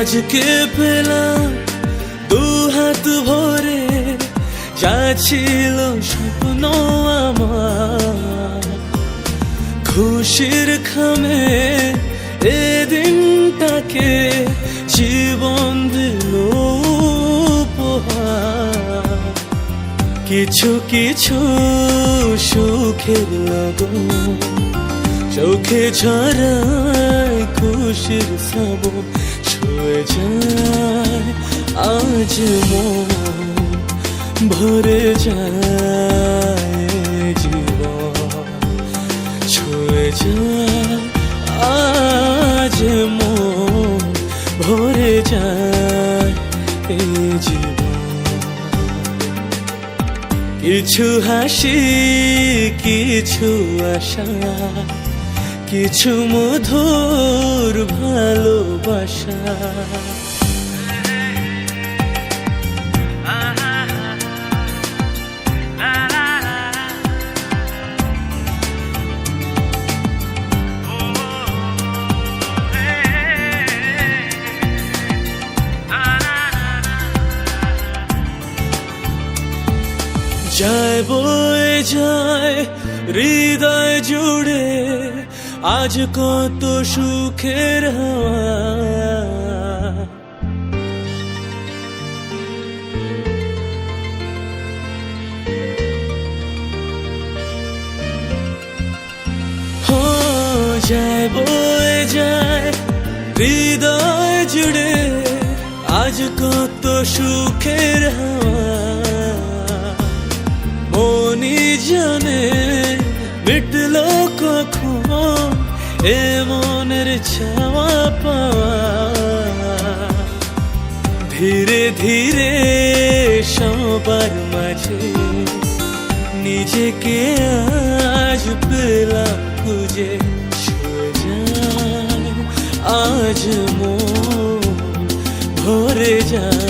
আজকে পেলাম দু হাত ভরে, যা ছিল স্বপ্ন আমার। খুশির খামে এ দিনটাকে জীবন দিল কিছু কিছু সুখের লগন, চোখে ঝরায় খুশির সব ছুঁয়ে যায় আজ মন ভরে যায় জীবন। ছুঁয়ে যায় আজ মন ভরে যায় এই জীবন। কিছু হাসি, কিছু আশা কিছু মধুর ভালোবাসা। যায় বয়ে যায় হৃদয় জুড়ে আজ কত সুখের হাওয়া। হো যায় বয়ে যায় হৃদয় জুড়ে আজ কত সুখের হাওয়া। এ মনের ছাওয়া পাওয়া। ধীরে ধীরে সবার মাঝে নিজেকে আজ পেলাম খুঁজে আজ মন ভরে যায়।